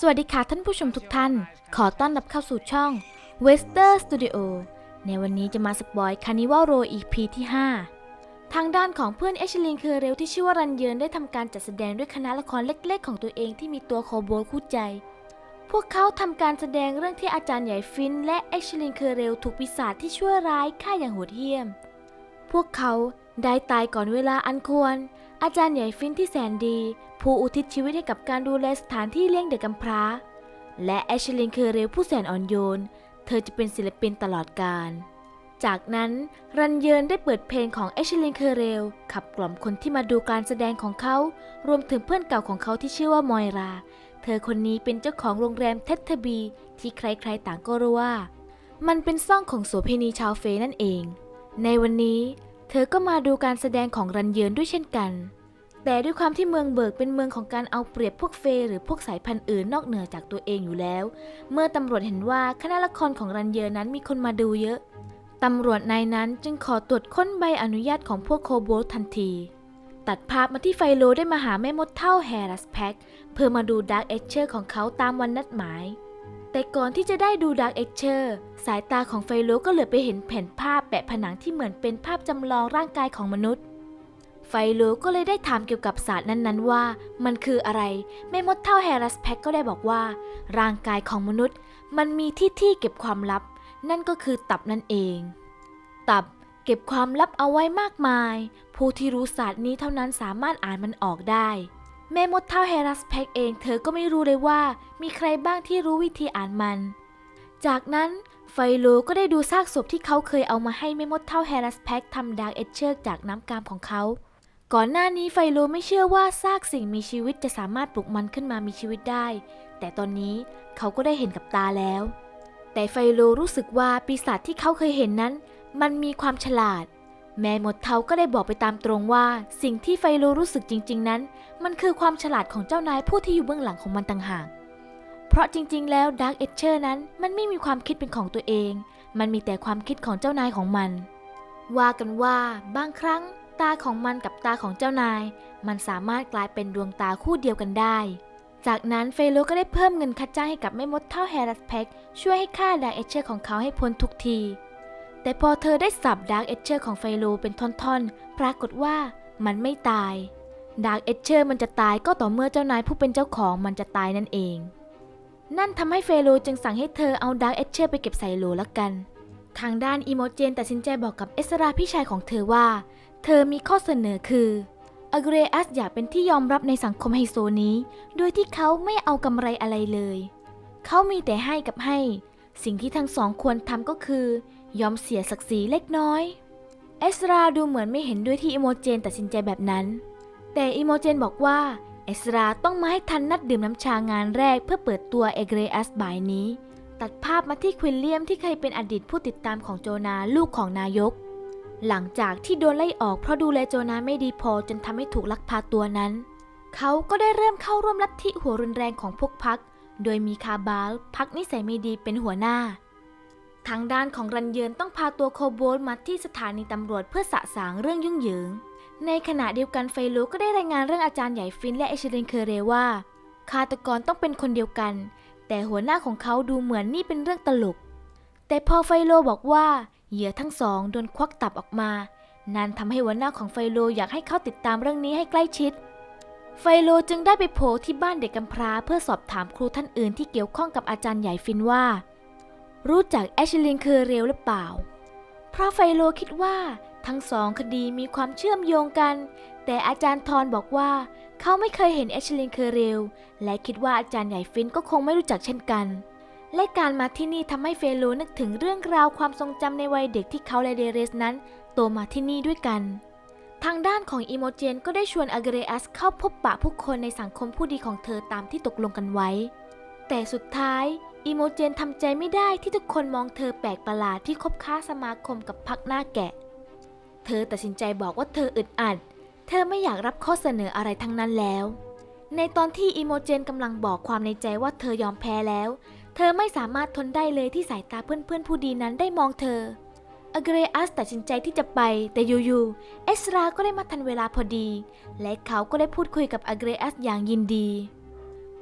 สวัสดีค่ะท่านผู้ชมทุกท่าน ขอต้อนรับเข้าสู่ช่อง w e s t e r Studio ในวันนี้จะมาสปอย Carnival Row EP ที่ 5 ทางด้านของเพื่อนเอชลินคือเร็วที่ชื่อว่ารันเยินได้ทำการจัดแสดงด้วยคณะละครเล็กๆ ของตัวเองที่มีตัวโคโบลคู่ใจ พวกเขาทำการแสดงเรื่องที่อาจารย์ใหญ่ฟิน และเอชลินคือเร็วถูกปีศาจที่ชั่วร้ายฆ่าอย่างโหดเหี้ยม พวกเขาได้ตายก่อนเวลาอันควร อาจารย์ใหญ่ฟินที่แสนดี ผู้อุทิศชีวิตให้กับการดูแลสถานที่เลี้ยงเด็กกำพร้า และแอชลินเคอเรลผู้แสนอ่อนโยน เธอจะเป็นศิลปินตลอดกาลจากนั้นรันเยินได้เปิดเพลงของแอชลินเคเรลขับกล่อมคนที่มาดูการแสดงของเขา รวมถึงเพื่อนเก่าของเขาที่ชื่อว่ามอยรา เธอคนนี้เป็นเจ้าของโรงแรมเททบี ที่ใครๆต่างก็รู้ว่า มันเป็นซ่องของโสเภณีชาวเฟนั่นเอง ในวันนี้ เธอก็มาดูการแสดงของรันเยินด้วยเช่นกัน แต่ด้วยความที่เมืองเบิกเป็นเมืองของการเอาเปรียบพวกเฟย์หรือพวกสายพันธุ์อื่นนอกเหนือจากตัวเองอยู่แล้ว เมื่อตำรวจเห็นว่าคณะละครของรันเยินนั้นมีคนมาดูเยอะ ตำรวจนายนั้นจึงขอตรวจค้นใบอนุญาตของพวกโคโบลทันที ตัดภาพมาที่ไฟโลได้มาหาแม่มดเท่าแฮรัสแพ็กเพื่อมาดูดาร์กเอเชอร์ของเขาตามวันนัดหมายแต่ก่อนที่จะได้ดูดาร์กเอเชอร์สายตาของไฟโลก็เหลือไปเห็นแผ่นภาพแปะผนังที่เหมือนเป็นภาพจำลองร่างกายของมนุษย์ ไฟโลก็เลยได้ถามเกี่ยวกับศาสตร์นั้นๆว่า มันคืออะไร แม่มดเท่าแฮรัสแพ็กก็ได้บอกว่า ร่างกายของมนุษย์ มันมีที่ที่เก็บความลับ นั่นก็คือตับนั่นเอง ตับเก็บความลับเอาไว้มากมาย ผู้ที่รู้ศาสตร์นี้เท่านั้นสามารถอ่านมันออกได้ แม่มดเท่าแฮรัสแพ็กเองเธอก็ไม่รู้เลยว่า มีใครบ้างที่รู้วิธีอ่านมัน จากนั้นไฟโลก็ได้ดูซากศพที่เขาเคยเอามาให้แม่มดเท่าแฮรัสแพ็กทำดาร์กเอเชอร์จากน้ำกามของเขา ก่อนหน้านี้ไฟโลไม่เชื่อว่าซากสิ่งมีชีวิตจะสามารถปลุกมันขึ้นมามีชีวิตได้ แต่ตอนนี้เขาก็ได้เห็นกับตาแล้ว แต่ไฟโลรู้สึกว่าปีศาจที่เขาเคยเห็นนั้น มันมีความฉลาด แม่หมดเทาก็ได้บอกไปตามตรงว่า สิ่งที่ไฟโลรู้สึกจริง ๆ นั้น มันคือความฉลาดของเจ้านายผู้ที่อยู่เบื้องหลังของมันต่างหาก เพราะจริง ๆ แล้วดาร์กเอเชอร์นั้นมันไม่มีความคิดเป็นของตัวเอง มันมีแต่ความคิดของเจ้านายของมัน ว่ากันว่าบางครั้ง ตาของมันกับตาของเจ้านาย มันสามารถกลายเป็นดวงตาคู่เดียวกันได้ จากนั้นเฟโลก็ได้เพิ่มเงินค่าจ้างให้กับแม่มดเท่าแฮร์รัสแพ็กช่วยให้ฆ่าดาร์เอเชอร์ของเขาให้พ้นทุกที แต่พอเธอได้สับดาร์เอเชอร์ของไฟโลเป็นท่อนๆ ปรากฏว่ามันไม่ตายดาร์กเอเชอร์มันจะตายก็ต่อเมื่อเจ้านายผู้เป็นเจ้าของมันจะตายนั่นเอง นั่นทำให้เฟโลจึงสั่งให้เธอเอาดาร์กเอเชอร์ไปเก็บใส่โหลละกัน ทางด้านอีโมเจนตัดสินใจบอกกับเอสราพี่ชายของเธอว่า เธอมีข้อเสนอคืออเกรอัสอยากเป็นที่ยอมรับในสังคมไฮโซนี้ โดยที่เขาไม่เอากำไรอะไรเลย เขามีแต่ให้กับให้ สิ่งที่ทั้งสองควรทำก็คือ ยอมเสียศักดิ์ศรีเล็กน้อย เอสราดูเหมือนไม่เห็นด้วยที่อิโมเจนตัดสินใจแบบนั้น แต่อิโมเจนบอกว่าเอสราต้องมาให้ทันนัดดื่มน้ำชางานแรกเพื่อเปิดตัวเอเกรอัสบ่ายนี้ ตัดภาพมาที่ควินเลียมที่เคยเป็นอดีตผู้ติดตามของโจนาลูกของนายก หลังจากที่โดนไล่ออกเพราะดูแลโจนาไม่ดีพอจนทำให้ถูกลักพาตัวนั้น เขาก็ได้เริ่มเข้าร่วมลัทธิหัวรุนแรงของพวกพัก โดยมีคาบาลพักนิสัยไม่ดีเป็นหัวหน้า ทางด้านของรันเยินต้องพาตัวโคโบลมาที่สถานีตำรวจเพื่อสะสางเรื่องยุ่งเหยิง ในขณะเดียวกันไฟลุกก็ได้รายงานเรื่องอาจารย์ใหญ่ฟินและเอเชเลนเคเรว่าฆาตกรต้องเป็นคนเดียวกัน แต่หัวหน้าของเขาดูเหมือนนี่เป็นเรื่องตลก แต่พอไฟโลบอกว่า เหยื่อทั้งสองโดนควักตับออกมา นั่นทำให้หัวหน้าของไฟโลอยากให้เขาติดตามเรื่องนี้ให้ใกล้ชิด ไฟโลจึงได้ไปโผล่ที่บ้านเด็กกำพร้าเพื่อสอบถามครูท่านอื่นที่เกี่ยวข้องกับอาจารย์ใหญ่ฟินว่า รู้จักแอชลินเคอเรลหรือเปล่า เพราะไฟโลคิดว่าทั้งสองคดีมีความเชื่อมโยงกัน แต่อาจารย์ทอนบอกว่า เขาไม่เคยเห็นแอชลินเคอเรลและคิดว่าอาจารย์ใหญ่ฟินก็คงไม่รู้จักเช่นกัน และการมาที่นี่ทำให้เฟโลนึกถึงเรื่องราวความทรงจำในวัยเด็กที่เขาและเดเรสนั้นโตมาที่นี่ด้วยกัน ทางด้านของอิโมเจนก็ได้ชวนอเกเรอัสเข้าพบปะผู้คนในสังคมผู้ดีของเธอตามที่ตกลงกันไว้ แต่สุดท้ายอิโมเจนทำใจไม่ได้ที่ทุกคนมองเธอแปลกประหลาดที่คบค้าสมาคมกับพักหน้าแกะ เธอตัดสินใจบอกว่าเธออึดอัด เธอไม่อยากรับข้อเสนออะไรทั้งนั้นแล้ว ในตอนที่อิโมเจนกำลังบอกความในใจว่าเธอยอมแพ้แล้ว เธอไม่สามารถทนได้เลยที่สายตาเพื่อนๆผู้ดีนั้นได้มองเธออเกรอัสตัดสินใจที่จะไป แต่อยู่ๆเอสราก็ได้มาทันเวลาพอดี และเขาก็ได้พูดคุยกับอเกรอัสอย่างยินดี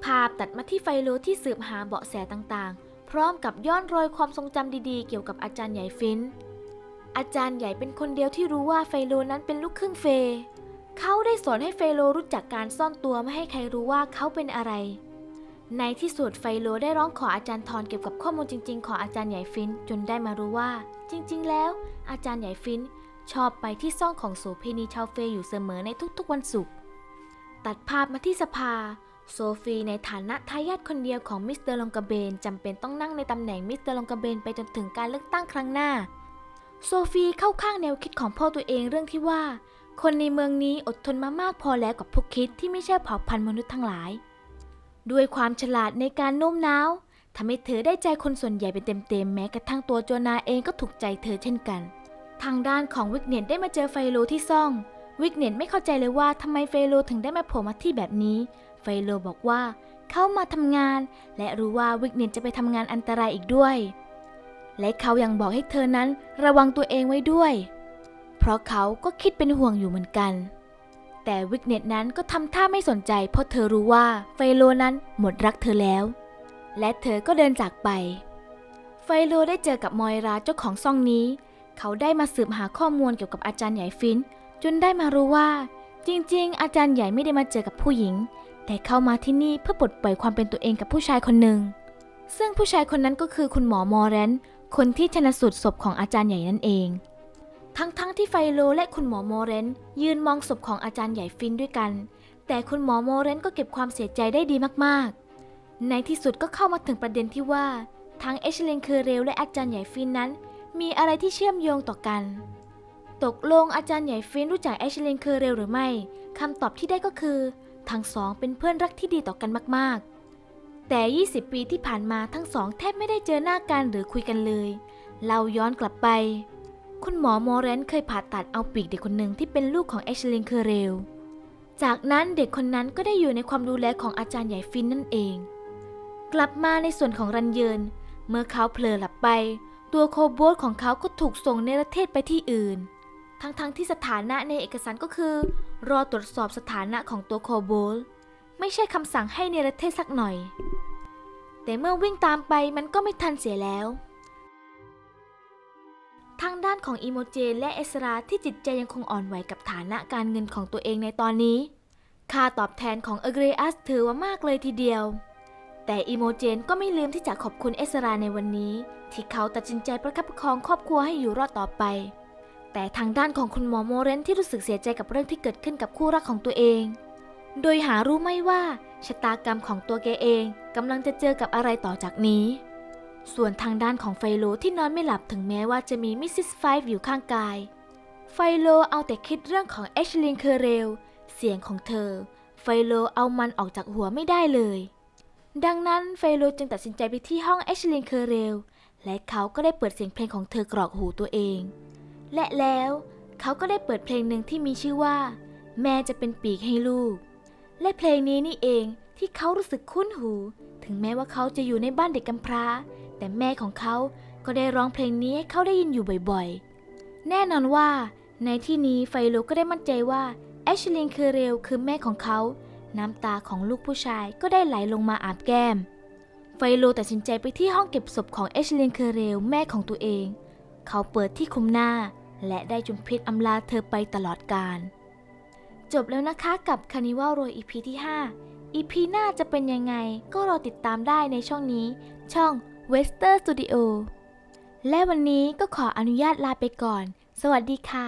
ภาพตัดมาที่ไฟโลที่สืบหาเบาะแสต่างๆ พร้อมกับย้อนรอยความทรงจำดีๆ เกี่ยวกับอาจารย์ใหญ่ฟินอาจารย์ใหญ่เป็นคนเดียวที่รู้ว่าไฟโลนั้นเป็นลูกครึ่งเฟย์เขาได้สอนให้ไฟโลรู้จักการซ่อนตัวไม่ให้ใครรู้ว่าเขาเป็นอะไร ในที่สุดไฟโลได้ร้องขออาจารย์ทอนเกี่ยวกับข้อมูลจริง ๆ ของอาจารย์ใหญ่ฟินจนได้มารู้ว่า จริง ๆ แล้ว อาจารย์ใหญ่ฟินชอบไปที่ซ่องของโสเภณีชาวเฟย์อยู่เสมอในทุกๆวันศุกร์ตัดภาพมาที่สภา โซฟีในฐานะทายาทคนเดียวของมิสเตอร์ลองกาเบนจำเป็นต้องนั่งในตำแหน่งมิสเตอร์ลองกาเบนไปจนถึงการเลือกตั้งครั้งหน้า โซฟีเข้าข้างแนวคิดของพ่อตัวเองเรื่องที่ว่า คนในเมืองนี้อดทนมามากพอแล้วกับพวกคิดที่ไม่ใช่เผ่าพันธุ์มนุษย์ทั้งหลาย ด้วยความฉลาดในการโน้มน้าวทำให้เธอได้ใจคนส่วนใหญ่เป็นเต็มๆ แม้กระทั่งตัวโจนาเองก็ถูกใจเธอเช่นกัน ทางด้านของวิกเนตได้มาเจอไฟโลที่ซ่อง วิกเนตไม่เข้าใจเลยว่าทำไมไฟโลถึงได้มาโผล่มาที่แบบนี้ ไฟโลบอกว่าเขามาทำงาน และรู้ว่าวิกเนตจะไปทำงานอันตรายอีกด้วย และเขายังบอกให้เธอนั้นระวังตัวเองไว้ด้วย เพราะเขาก็คิดเป็นห่วงอยู่เหมือนกัน แต่วิกเนตนั้นก็ทำท่าไม่สนใจเพราะเธอรู้ว่าไฟโลนั้นหมดรักเธอแล้ว และเธอก็เดินจากไป ไฟโลได้เจอกับมอยราเจ้าของซ่องนี้ เขาได้มาสืบหาข้อมูลเกี่ยวกับอาจารย์ใหญ่ฟิน จนได้มารู้ว่า จริงๆ อาจารย์ใหญ่ไม่ได้มาเจอกับผู้หญิง แต่เข้ามาที่นี่เพื่อปลดปล่อยความเป็นตัวเองกับผู้ชายคนหนึ่ง ซึ่งผู้ชายคนนั้นก็คือคุณหมอมอร์แรนคนที่ชนะสูตรศพของอาจารย์ใหญ่นั่นเอง ทั้งๆทที่ไฟโลและคุณหมอโมอร์แรนยืนมองศพของอาจารย์ใหญ่ฟินด้วยกัน แต่คุณหมอโมอร์แรนก็เก็บความเสียใจได้ดีมากๆ ในที่สุดก็เข้ามาถึงประเด็นที่ว่า ทั้งเอชเลนเคอเรลและอาจารย์ใหญ่ฟินนั้น มีอะไรที่เชื่อมโยงต่อกัน ตกลงอาจารย์ใหญ่ฟินรู้จักแอชเลนเคอเรลหรือไม่คำตอบที่ได้ก็คือ ทั้งสองเป็นเพื่อนรักที่ดีต่อกันมากๆแต่ 20 ปีที่ผ่านมาทั้งสองแทบไม่ได้เจอหน้ากันหรือคุยกันเลย เราย้อนกลับไป คุณหมอโมเรนเคยผ่าตัดเอาปีกเด็กคนหนึ่งที่เป็นลูกของแอชเลนเคอเรล จากนั้นเด็กคนนั้นก็ได้อยู่ในความดูแลของอาจารย์ใหญ่ฟินนั่นเอง กลับมาในส่วนของรันเยิน เมื่อเขาเผลอหลับไป ตัวโคโบสของเขาก็ถูกส่งในประเทศไปที่อื่น ทั้งๆทที่สถานะในเอกสารก็คือ รอตรวจสอบสถานะของตัวโคโบสไม่ใช่คำสั่งให้ในประเทศสักหน่อย แต่เมื่อวิ่งตามไปมันก็ไม่ทันเสียแล้ว ทางด้านของอีโมเจนและเอสราที่จิตใจยังคงอ่อนไหวกับฐานะการเงินของตัวเองในตอนนี้ ค่าตอบแทนของเอเกรอัสถือว่ามากเลยทีเดียว แต่อีโมเจนก็ไม่ลืมที่จะขอบคุณเอสราในวันนี้ ที่เขาตัดสินใจประคับประคองครอบครัวให้อยู่รอดต่อไป แต่ทางด้านของคุณหมอโมเรนที่รู้สึกเสียใจกับเรื่องที่เกิดขึ้นกับคู่รักของตัวเอง โดยหารู้ไม่ว่าชะตากรรมของตัวแกเองกำลังจะเจอกับอะไรต่อจากนี้ ส่วนทางด้านของไฟโลที่นอนไม่หลับถึงแม้ว่าจะมีมิสซิสไฟฟ์อยู่ข้างกาย ไฟโลเอาแต่คิดเรื่องของเอชลินเคอเรล เสียงของเธอ ไฟโลเอามันออกจากหัวไม่ได้เลย ดังนั้นไฟโลจึงตัดสินใจไปที่ห้องเอชลินเคอเรล และเขาก็ได้เปิดเสียงเพลงของเธอกรอกหูตัวเอง และแล้วเขาก็ได้เปิดเพลงหนึ่งที่มีชื่อว่า แม่จะเป็นปีกให้ลูก และเพลงนี้นี่เองที่เขารู้สึกคุ้นหู ถึงแม้ว่าเขาจะอยู่ในบ้านเด็กกำพร้า แต่แม่ของเขาก็ได้ร้องเพลงนี้ให้เขาได้ยินอยู่บ่อยๆ แน่นอนว่า ในที่นี้ไฟโลก็ได้มั่นใจว่าแอชลินเคอเรลคือแม่ของเขา น้ำตาของลูกผู้ชายก็ได้ไหลลงมาอาบแก้ม ไฟโลตัดสินใจไปที่ห้องเก็บศพของแอชลินเคอเรลแม่ของตัวเอง เขาเปิดที่คุมหน้า และได้จุมพิษอำลาเธอไปตลอดกาลจบแล้วนะคะกับคานิวัลโรย EP ที่5 EP หน้าจะเป็นยังไงก็รอติดตามได้ในช่องนี้ ช่อง เวสเตอร์สตูดิโอและวันนี้ก็ขออนุญาตลาไปก่อน สวัสดีค่ะ